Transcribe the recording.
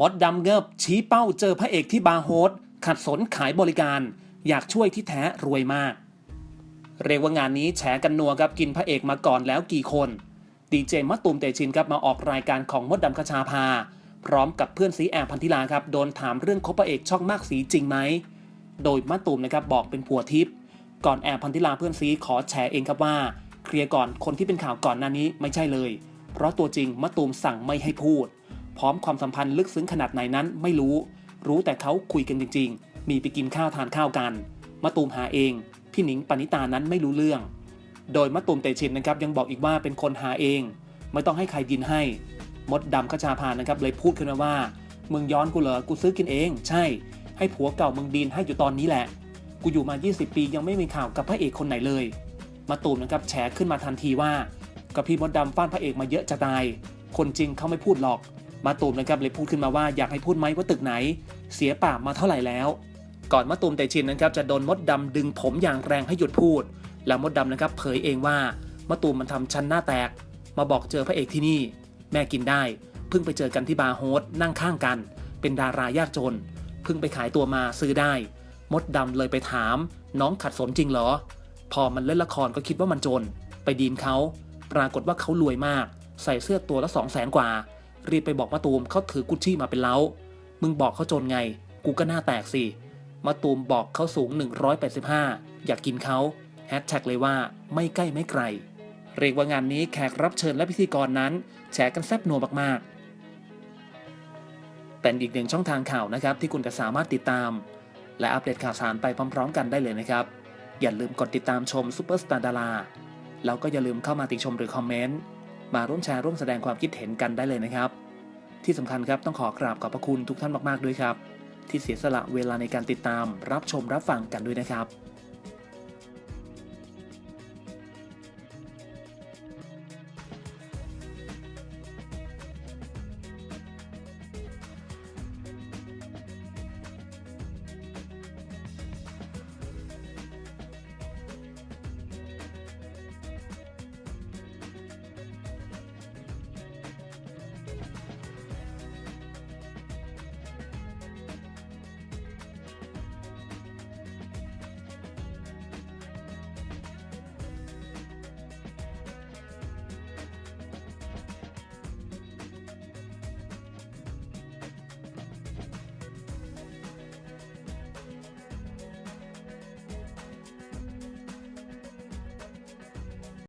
มดดำเงิบชี้เป้าเจอพระเอกที่บาร์โฮสขัดสนขายบริการ อยากช่วยที่แท้รวยมาก เรียกว่างานนี้แฉกันนัวครับกินพระเอกมาก่อนแล้วกี่คน ดีเจมะตูมเตชินครับมาออกรายการของมดดำคชาพา พร้อมกับเพื่อนซีแอมพันธิลาครับโดนถามเรื่องคบพระเอกช่องมากสีจริงไหม โดยมะตูมนะครับบอกเป็นผัวทิพย์ก่อนแอมพันธิลาเพื่อนซีขอแฉเองครับว่า เคลียร์ก่อนคนที่เป็นข่าวก่อนหน้านี้ไม่ใช่เลย เพราะตัวจริงมะตูมสั่งไม่ให้พูด พร้อมความสัมพันธ์ลึกซึ้งขนาดไหนนั้นไม่รู้ รู้แต่เขาคุยกันจริง ๆ มีไปกินข้าวทานข้าวกันมะตูมหาเอง พี่หนิงปณิตานั้นไม่รู้เรื่อง โดยมะตูมเตชินนะครับยังบอกอีกว่าเป็นคนหาเอง ไม่ต้องให้ใครดินให้ มดดำขจาพานะครับเลยพูดขึ้นมาว่า มึงย้อนกูเหรอ กูซื้อกินเอง ใช่ ให้ผัวเก่ามึงดินให้อยู่ตอนนี้แหละ กูอยู่มา 20 ปียังไม่มีข่าวกับพระเอกคนไหนเลย มาตูมนะครับแฉขึ้นมาทันทีว่ากับพี่มดดำฟ้านพระเอกมาเยอะจะตาย คนจริงเขาไม่พูดหรอก มาตูมนะครับเลยพูดขึ้นมาว่าอยากให้พูดไหมว่าตึกไหน เสียป่ากมาเท่าไหร่แล้ว ก่อนมะตูมเตชินนะครับจะโดนมดดำดึงผมอย่างแรงให้หยุดพูด แล้วมดดำนะครับเผยเองว่ามะตูมมันทำชั้นหน้าแตก มาบอกเจอพระเอกที่นี่ แม่กินได้ เพิ่งไปเจอกันที่บาร์โฮสนั่งข้างกัน เป็นดารายากจน เพิ่งไปขายตัวมาซื้อได้ มดดำเลยไปถาม น้องขัดสนจริงเหรอ พอมันเล่นละครก็คิดว่ามันจน ไปดีนเขาปรากฏว่าเขารวยมาก ใส่เสื้อตัวละสองแสนกว่า รีบไปบอกมะตูมเขาถือกุชชี่มาเป็นเล้า มึงบอกเขาจนไง กูก็หน้าแตกสิมะตูมบอกเขาสูง 185 อยากกินเขาแฮชแท็กเลยว่าไม่ใกล้ไม่ไกล เรียกว่างานนี้แขกรับเชิญและพิธีกรนั้นแชร์กันแซบนัวมากๆ เป็นอีกหนึ่งช่องทางข่าวนะครับ ที่คุณจะสามารถติดตาม และอัปเดตข่าวสารไปพร้อม ๆ กันได้เลยนะครับ อย่าลืมกดติดตามชมซูเปอร์สตาร์ดาราแล้วก็อย่าลืมเข้ามาติชมหรือคอมเมนต์ มาร่วมแชร์ร่วมแสดงความคิดเห็นกันได้เลยนะครับ ที่สำคัญครับต้องขอกราบขอบพระคุณทุกท่านมากๆด้วยครับ ที่เสียสละเวลาในการติดตามรับชมรับฟังกันด้วยนะครับ